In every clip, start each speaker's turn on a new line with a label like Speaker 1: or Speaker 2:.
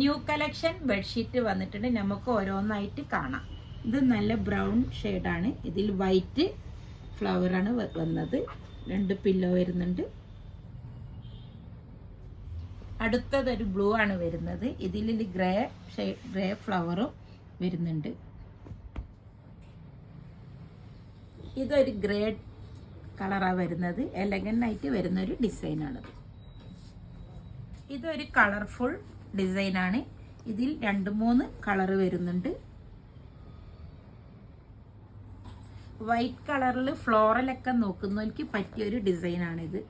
Speaker 1: New collection bedsheet വന്നിട്ടുണ്ട്. നമുക്ക് ഓരോന്നായിട്ട് കാണാം. ഇത് നല്ല ബ്രൗൺ ഷെയ്ഡാണ് ഇതിൽ വൈറ്റ് ഫ്ലവറാണ് വന്നത്. രണ്ട് പില്ലോ വരുന്നുണ്ട്. അടുത്തതൊരു ബ്ലൂ ആണ് വരുന്നത്. ഇതിൽ ഗ്രേ ഗ്രേ ഫ്ലവറും വരുന്നുണ്ട്. ഇതൊരു ഗ്രേ കളറാണ് വരുന്നത്. എലഗന്റ് ആയിട്ട് വരുന്നൊരു ഡിസൈനാണത് ഇതൊരു കളർഫുൾ ഡിസൈനാണ്. ഇതിൽ രണ്ട് മൂന്ന് കളർ വരുന്നുണ്ട്. വൈറ്റ് കളറിൽ ഫ്ലോറലൊക്കെ നോക്കുന്നവർക്ക് പറ്റിയൊരു ഡിസൈനാണിത്.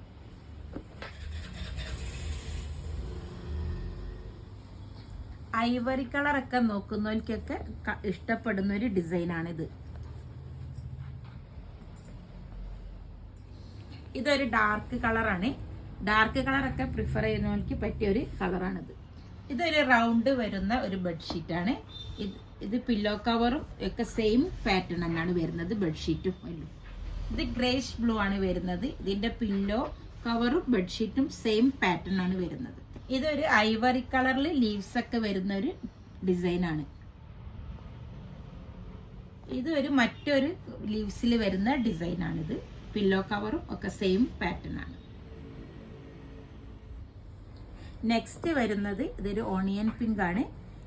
Speaker 1: ഐവറി കളറൊക്കെ നോക്കുന്നവർക്കൊക്കെ ഇഷ്ടപ്പെടുന്ന ഒരു ഡിസൈനാണിത്. ഇതൊരു ഡാർക്ക് കളറാണ്. ഡാർക്ക് കളറൊക്കെ പ്രിഫർ ചെയ്യുന്നവർക്ക് പറ്റിയ ഒരു കളറാണിത്. ഇതൊരു റൗണ്ട് വരുന്ന ഒരു ബെഡ്ഷീറ്റാണ് ഇത് ഇത് പില്ലോ കവറും ഒക്കെ സെയിം പാറ്റേൺ തന്നെയാണ് വരുന്നത് ബെഡ്ഷീറ്റും എല്ലാം. ഇത് ഗ്രേഷ് ബ്ലൂ ആണ് വരുന്നത്. ഇതിന്റെ പില്ലോ കവറും ബെഡ്ഷീറ്റും സെയിം പാറ്റേൺ ആണ് വരുന്നത്. ഇതൊരു ഐവറി കളറിൽ ലീവ്സ് ഒക്കെ വരുന്ന ഒരു ഡിസൈനാണ് ഇത് ഒരു മറ്റൊരു ലീവ്സിൽ വരുന്ന ഡിസൈനാണിത് പില്ലോ കവറും ഒക്കെ സെയിം പാറ്റേൺ ആണ്. നെക്സ്റ്റ് വരുന്നത് ഇതൊരു ഓണിയൻ പിങ്ക് ആണ്.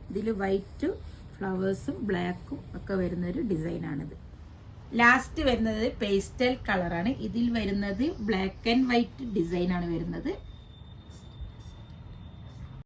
Speaker 1: ഇതിൽ വൈറ്റ് ഫ്ലവേഴ്സും ബ്ലാക്കും ഒക്കെ വരുന്ന ഒരു ഡിസൈനാണിത് ലാസ്റ്റ് വരുന്നത് പേസ്റ്റൽ കളറാണ് ഇതിൽ വരുന്നത് ബ്ലാക്ക് ആൻഡ് വൈറ്റ് ഡിസൈനാണ് വരുന്നത്.